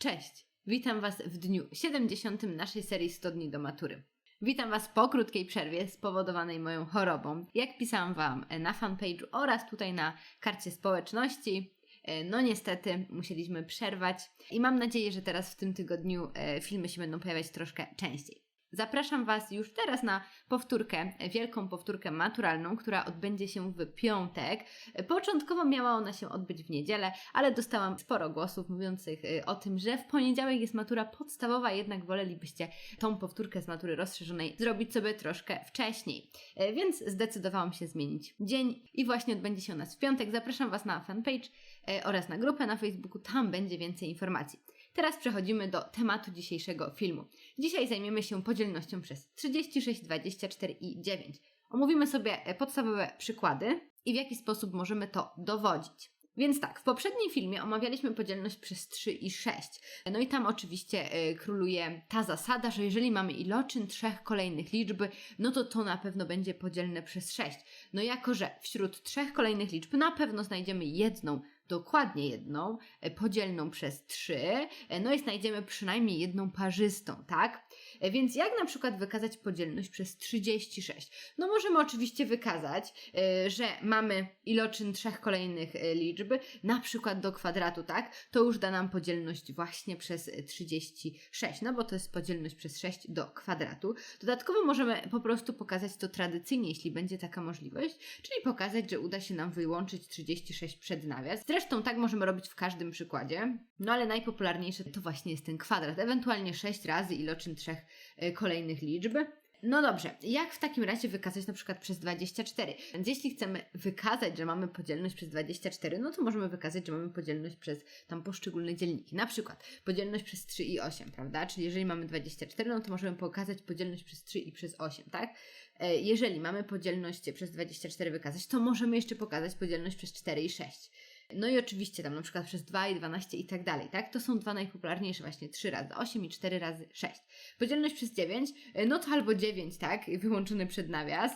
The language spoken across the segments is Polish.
Cześć! Witam Was w dniu 70 naszej serii 100 dni do matury. Witam Was po krótkiej przerwie spowodowanej moją chorobą. Jak pisałam Wam na fanpage'u oraz tutaj na karcie społeczności, e, no niestety musieliśmy przerwać i mam nadzieję, że teraz w tym tygodniu e, filmy się będą pojawiać troszkę częściej. Zapraszam Was już teraz na powtórkę, wielką powtórkę maturalną, która odbędzie się w piątek. Początkowo miała ona się odbyć w niedzielę, ale dostałam sporo głosów mówiących y, o tym, że w poniedziałek jest matura podstawowa, jednak wolelibyście tą powtórkę z matury rozszerzonej zrobić sobie troszkę wcześniej. E, Więc zdecydowałam się zmienić dzień i właśnie odbędzie się u nas w piątek. Zapraszam Was na fanpage e, oraz na grupę na Facebooku, tam będzie więcej informacji. Teraz przechodzimy do tematu dzisiejszego filmu. Dzisiaj zajmiemy się podzielnością przez 36, 24 i 9. Omówimy sobie e, podstawowe przykłady i w jaki sposób możemy to dowodzić. Więc tak, w poprzednim filmie omawialiśmy podzielność przez 3 i 6. No i tam oczywiście y, króluje ta zasada, że jeżeli mamy iloczyn trzech kolejnych liczb, no to to na pewno będzie podzielne przez 6. No jako, że wśród trzech kolejnych liczb na pewno znajdziemy jedną, dokładnie jedną, e, podzielną przez 3, e, no i znajdziemy przynajmniej jedną parzystą, tak? Więc jak na przykład wykazać podzielność przez 36? No możemy oczywiście wykazać, e, że mamy iloczyn trzech kolejnych e, liczb, na przykład do kwadratu, tak? To już da nam podzielność właśnie przez e, 36, no bo to jest podzielność przez 6 do kwadratu. Dodatkowo możemy po prostu pokazać to tradycyjnie, jeśli będzie taka możliwość, czyli pokazać, że uda się nam wyłączyć 36 przed nawias. Zresztą tak możemy robić w każdym przykładzie, no ale najpopularniejsze to właśnie jest ten kwadrat, ewentualnie 6 razy iloczyn trzech kolejnych liczb. No dobrze, jak w takim razie wykazać na przykład przez 24? Więc jeśli chcemy wykazać, że mamy podzielność przez 24, no to możemy wykazać, że mamy podzielność przez tam poszczególne dzielniki. Na przykład podzielność przez 3 i 8, prawda? Czyli jeżeli mamy 24, no to możemy pokazać podzielność przez 3 i przez 8, tak? E, Jeżeli mamy podzielność przez 24 wykazać, to możemy jeszcze pokazać podzielność przez 4 i 6. No i oczywiście tam na przykład przez 2 i 12 i tak dalej, tak? To są dwa najpopularniejsze właśnie 3 razy 8 i 4 razy 6. Podzielność przez 9, e, no to albo 9, tak? Wyłączony przed nawias,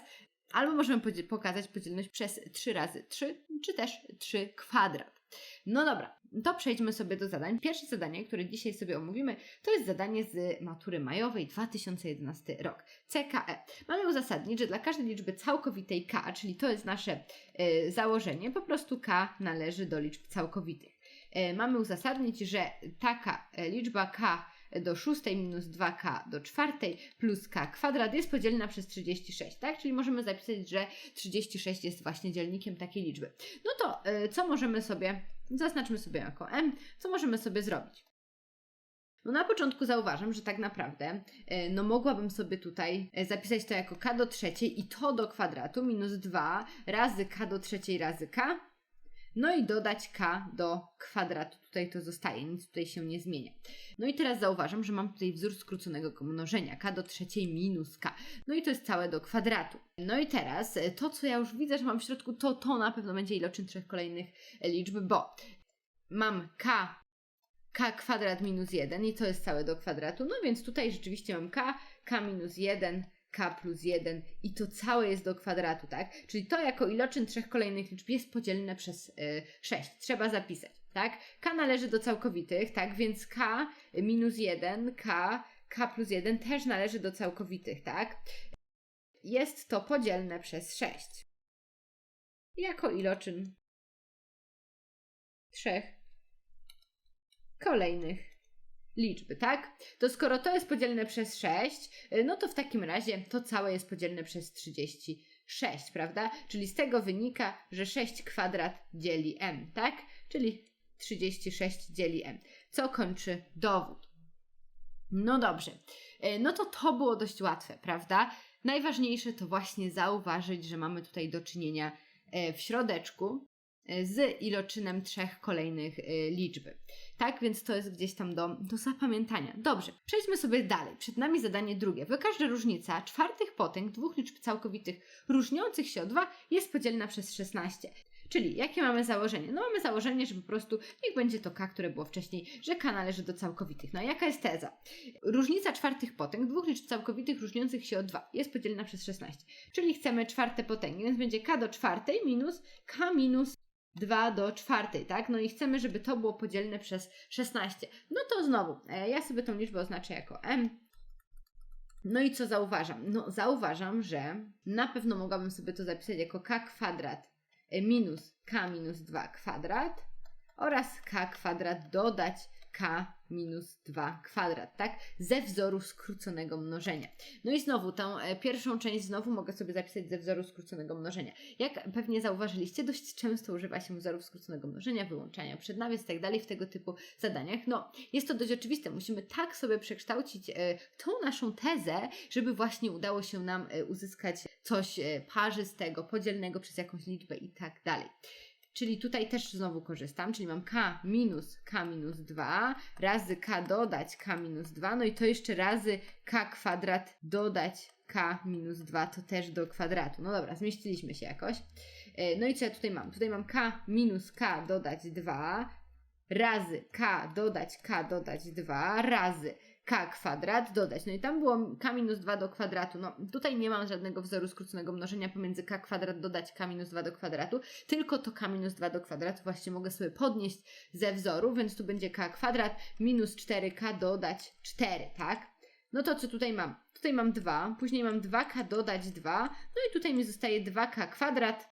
albo możemy pokazać podzielność przez 3 razy 3, czy też 3 kwadrat. No dobra, to przejdźmy sobie do zadań. Pierwsze zadanie, które dzisiaj sobie omówimy, to jest zadanie z matury majowej 2011 rok. CKE. Mamy uzasadnić, że dla każdej liczby całkowitej k, czyli to jest nasze e, założenie, po prostu k należy do liczb całkowitych. E, mamy uzasadnić, że taka e, liczba k do szóstej minus 2k do czwartej plus k kwadrat jest podzielna przez 36, tak? Czyli możemy zapisać, że 36 jest właśnie dzielnikiem takiej liczby. No to e, co możemy sobie, zaznaczmy sobie jako m, co możemy sobie zrobić? No na początku zauważam, że tak naprawdę e, no mogłabym sobie tutaj e, zapisać to jako k do trzeciej i to do kwadratu minus 2 razy k do trzeciej razy k no i dodać k do kwadratu. Tutaj to zostaje, nic tutaj się nie zmienia. No i teraz zauważam, że mam tutaj wzór skróconego mnożenia k do trzeciej minus k. No i to jest całe do kwadratu. No i teraz e, to, co ja już widzę, że mam w środku, to to na pewno będzie iloczyn trzech kolejnych e, liczb, bo mam k k kwadrat minus 1 i to jest całe do kwadratu. No więc tutaj rzeczywiście mam k, k minus 1, k plus 1 i to całe jest do kwadratu, tak? Czyli to jako iloczyn trzech kolejnych liczb jest podzielne przez y, 6. Trzeba zapisać, tak? k należy do całkowitych, tak? Więc k minus 1, k, k plus 1 też należy do całkowitych, tak? Jest to podzielne przez 6. Jako iloczyn trzech kolejnych liczby, tak? To skoro to jest podzielne przez 6, no to w takim razie to całe jest podzielne przez 36, prawda? Czyli z tego wynika, że 6 kwadrat dzieli m, tak? Czyli 36 dzieli m. Co kończy dowód? No dobrze. E, No to to było dość łatwe, prawda? Najważniejsze to właśnie zauważyć, że mamy tutaj do czynienia e, w środeczku e, z iloczynem trzech kolejnych liczby. Tak, więc to jest gdzieś tam do, do zapamiętania. Dobrze, przejdźmy sobie dalej. Przed nami zadanie drugie. Wykaż, różnica czwartych potęg dwóch liczb całkowitych różniących się o dwa jest podzielna przez 16. Czyli jakie mamy założenie? No mamy założenie, że po prostu niech będzie to k, które było wcześniej, że k należy do całkowitych. No a jaka jest teza? Różnica czwartych potęg dwóch liczb całkowitych różniących się o 2 jest podzielna przez 16. Czyli chcemy czwarte potęgi, więc będzie k do czwartej minus k minus 2 do czwartej, tak? No i chcemy, żeby to było podzielne przez 16. No to znowu, e, ja sobie tą liczbę oznaczę jako m. No i co zauważam? No zauważam, że na pewno mogłabym sobie to zapisać jako k kwadrat minus k minus 2 kwadrat oraz k kwadrat dodać k minus 2 kwadrat, tak? Ze wzoru skróconego mnożenia. No i znowu, tą e, pierwszą część znowu mogę sobie zapisać ze wzoru skróconego mnożenia. Jak pewnie zauważyliście, dość często używa się wzorów skróconego mnożenia, wyłączania przed nawias i tak dalej w tego typu zadaniach. No, jest to dość oczywiste. Musimy tak sobie przekształcić e, tą naszą tezę, żeby właśnie udało się nam e, uzyskać coś parzystego, podzielnego przez jakąś liczbę i tak dalej. Czyli tutaj też znowu korzystam, czyli mam k minus k minus 2 razy k dodać k minus 2, no i to jeszcze razy k kwadrat dodać k minus 2 to też do kwadratu. No dobra, zmieściliśmy się jakoś. E, No i co ja tutaj mam? Tutaj mam k minus k dodać 2 razy k dodać k dodać 2 razy k kwadrat dodać. No i tam było k minus 2 do kwadratu. No tutaj nie mam żadnego wzoru skróconego mnożenia pomiędzy k kwadrat dodać k minus 2 do kwadratu, tylko to k minus 2 do kwadratu właśnie mogę sobie podnieść ze wzoru, więc tu będzie k kwadrat minus 4k dodać 4, tak? No to co tutaj mam? Tutaj mam 2, później mam 2k dodać 2, no i tutaj mi zostaje 2k kwadrat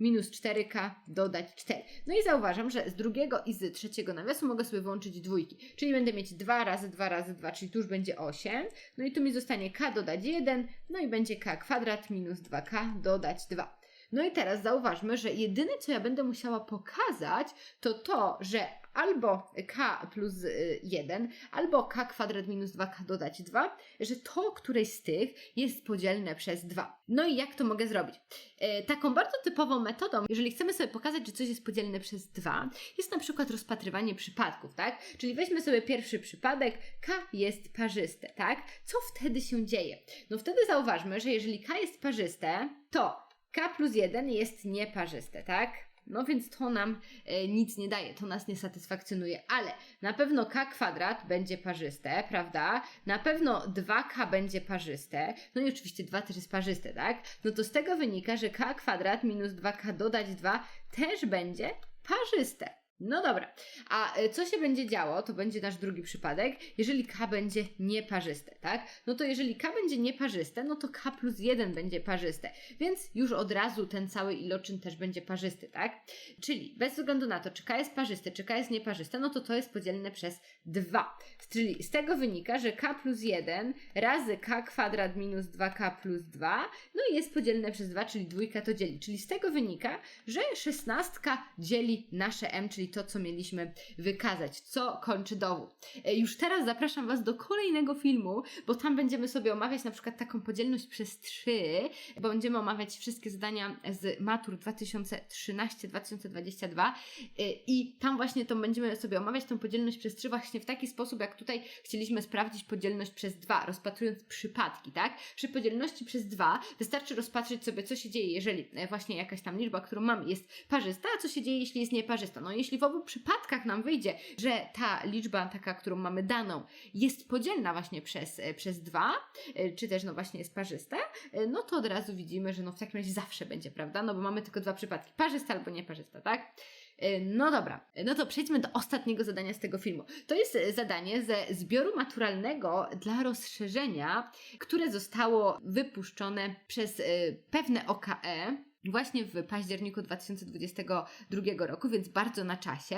minus 4k dodać 4. No i zauważam, że z drugiego i z trzeciego nawiasu mogę sobie włączyć dwójki, czyli będę mieć 2 razy 2 razy 2, czyli tu już będzie 8. No i tu mi zostanie k dodać 1, no i będzie k kwadrat minus 2k dodać 2. No i teraz zauważmy, że jedyne co ja będę musiała pokazać, to to, że albo k plus 1, albo k kwadrat minus 2k dodać 2, że to któreś z tych jest podzielne przez 2. No i jak to mogę zrobić? E, taką bardzo typową metodą, jeżeli chcemy sobie pokazać, że coś jest podzielne przez 2, jest na przykład rozpatrywanie przypadków, tak? Czyli weźmy sobie pierwszy przypadek, k jest parzyste, tak? Co wtedy się dzieje? No wtedy zauważmy, że jeżeli k jest parzyste, to k plus 1 jest nieparzyste, tak? No więc to nam e, nic nie daje, to nas nie satysfakcjonuje, ale na pewno k kwadrat będzie parzyste, prawda? Na pewno 2k będzie parzyste, no i oczywiście 2 też jest parzyste, tak? No to z tego wynika, że k kwadrat minus 2k dodać 2 też będzie parzyste. No dobra, a e, co się będzie działo, to będzie nasz drugi przypadek, jeżeli k będzie nieparzyste, tak? No to jeżeli k będzie nieparzyste, no to k plus 1 będzie parzyste, więc już od razu ten cały iloczyn też będzie parzysty, tak? Czyli bez względu na to, czy k jest parzyste, czy k jest nieparzyste, no to to jest podzielne przez 2. Czyli z tego wynika, że k plus 1 razy k kwadrat minus 2k plus 2, no i jest podzielne przez 2, czyli dwójka to dzieli. Czyli z tego wynika, że 16 dzieli nasze m, czyli to, co mieliśmy wykazać, co kończy dowód. E, Już teraz zapraszam Was do kolejnego filmu, bo tam będziemy sobie omawiać na przykład taką podzielność przez 3, bo będziemy omawiać wszystkie zadania z matur 2013-2022 e, i tam właśnie to będziemy sobie omawiać tą podzielność przez 3 właśnie w taki sposób, jak tutaj chcieliśmy sprawdzić podzielność przez 2, rozpatrując przypadki, tak? Przy podzielności przez 2 wystarczy rozpatrzeć sobie, co się dzieje, jeżeli e, właśnie jakaś tam liczba, którą mamy, jest parzysta, a co się dzieje, jeśli jest nieparzysta. No jeśli w obu przypadkach nam wyjdzie, że ta liczba taka, którą mamy daną, jest podzielna właśnie przez, e, przez 2, e, czy też no właśnie jest parzysta, e, no to od razu widzimy, że no w takim razie zawsze będzie, prawda? No bo mamy tylko dwa przypadki, parzysta albo nieparzysta, tak? No dobra, no to przejdźmy do ostatniego zadania z tego filmu. To jest zadanie ze zbioru maturalnego dla rozszerzenia, które zostało wypuszczone przez pewne OKE. Właśnie w październiku 2022 roku, więc bardzo na czasie.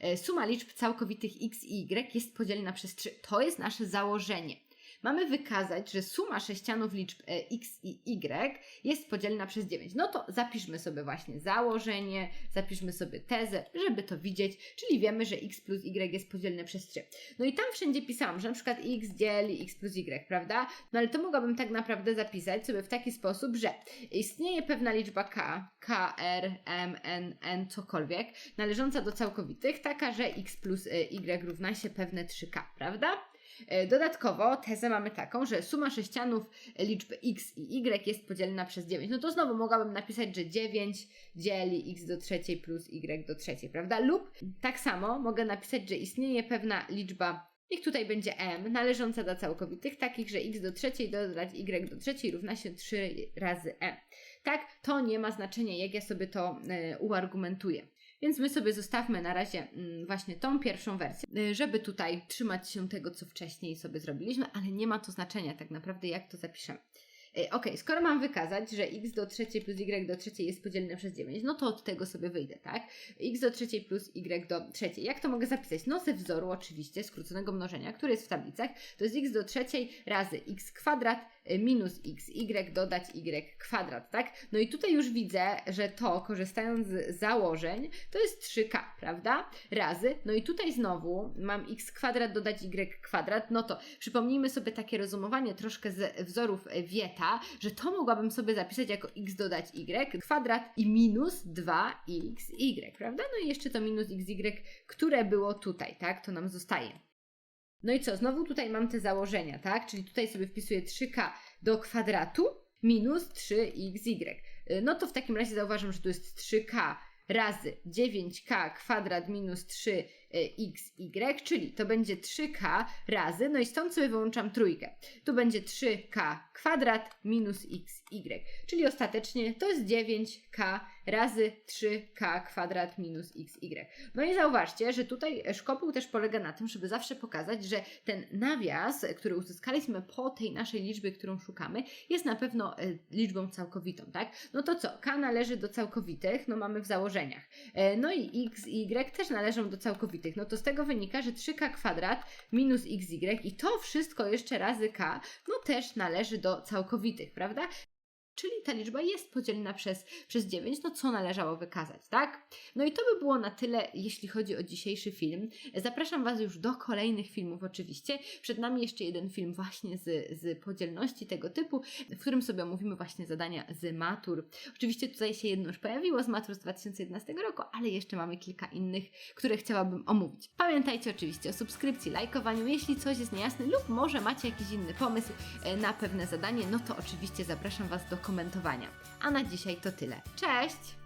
E, Suma liczb całkowitych x i y jest podzielna przez 3. To jest nasze założenie mamy wykazać, że suma sześcianów liczb e, x i y jest podzielna przez 9. No to zapiszmy sobie właśnie założenie, zapiszmy sobie tezę, żeby to widzieć, czyli wiemy, że x plus y jest podzielne przez 3. No i tam wszędzie pisałam, że na przykład x dzieli x plus y, prawda? No ale to mogłabym tak naprawdę zapisać sobie w taki sposób, że istnieje pewna liczba k, k, r, m, n, n, cokolwiek, należąca do całkowitych, taka, że x plus e, y równa się pewne 3k, prawda? E, Dodatkowo tezę mamy taką, że suma sześcianów liczb x i y jest podzielna przez 9. No to znowu mogłabym napisać, że 9 dzieli x do trzeciej plus y do trzeciej, prawda? Lub tak samo mogę napisać, że istnieje pewna liczba Niech tutaj będzie m, należąca do całkowitych, takich, że x do trzeciej dodać y do trzeciej równa się 3 razy m. Tak, to nie ma znaczenia, jak ja sobie to e, uargumentuję. Więc my sobie zostawmy na razie mm, właśnie tą pierwszą wersję, y, żeby tutaj trzymać się tego, co wcześniej sobie zrobiliśmy, ale nie ma to znaczenia tak naprawdę, jak to zapiszemy. Y, Ok, skoro mam wykazać, że x do trzeciej plus y do trzeciej jest podzielne przez 9, no to od tego sobie wyjdę, tak? x do trzeciej plus y do trzeciej. Jak to mogę zapisać? No ze wzoru oczywiście skróconego mnożenia, który jest w tablicach, to jest x do trzeciej razy x kwadrat y, minus xy dodać y kwadrat, tak? No i tutaj już widzę, że to, korzystając z założeń, to jest 3k, prawda? Razy, no i tutaj znowu mam x kwadrat dodać y kwadrat, no to przypomnijmy sobie takie rozumowanie troszkę z wzorów Wieta, że to mogłabym sobie zapisać jako x dodać y kwadrat i minus 2xy, prawda? No i jeszcze to minus xy, które było tutaj, tak? To nam zostaje. No i co? Znowu tutaj mam te założenia, tak? Czyli tutaj sobie wpisuję 3k do kwadratu minus 3xy. Y, No to w takim razie zauważam, że tu jest 3k razy 9k kwadrat minus 3xy, czyli to będzie 3k razy, no i stąd sobie wyłączam trójkę. Tu będzie 3k kwadrat minus xy, czyli ostatecznie to jest 9k razy 3k kwadrat minus xy. No i zauważcie, że tutaj szkopuł też polega na tym, żeby zawsze pokazać, że ten nawias, który uzyskaliśmy po tej naszej liczbie, którą szukamy, jest na pewno e, liczbą całkowitą, tak? No to co? K należy do całkowitych, no mamy w założeniach. E, No i x y też należą do całkowitych. No to z tego wynika, że 3k kwadrat minus xy i to wszystko jeszcze razy k, no też należy do całkowitych, prawda? Czyli ta liczba jest podzielna przez, przez 9, no co należało wykazać, tak? No i to by było na tyle, jeśli chodzi o dzisiejszy film. Zapraszam Was już do kolejnych filmów oczywiście. Przed nami jeszcze jeden film właśnie z, z podzielności tego typu, w którym sobie omówimy właśnie zadania z matur. Oczywiście tutaj się jedno już pojawiło z matur z 2011 roku, ale jeszcze mamy kilka innych, które chciałabym omówić. Pamiętajcie oczywiście o subskrypcji, lajkowaniu, jeśli coś jest niejasne lub może macie jakiś inny pomysł e, na pewne zadanie, no to oczywiście zapraszam Was do komentowania. A na dzisiaj to tyle. Cześć!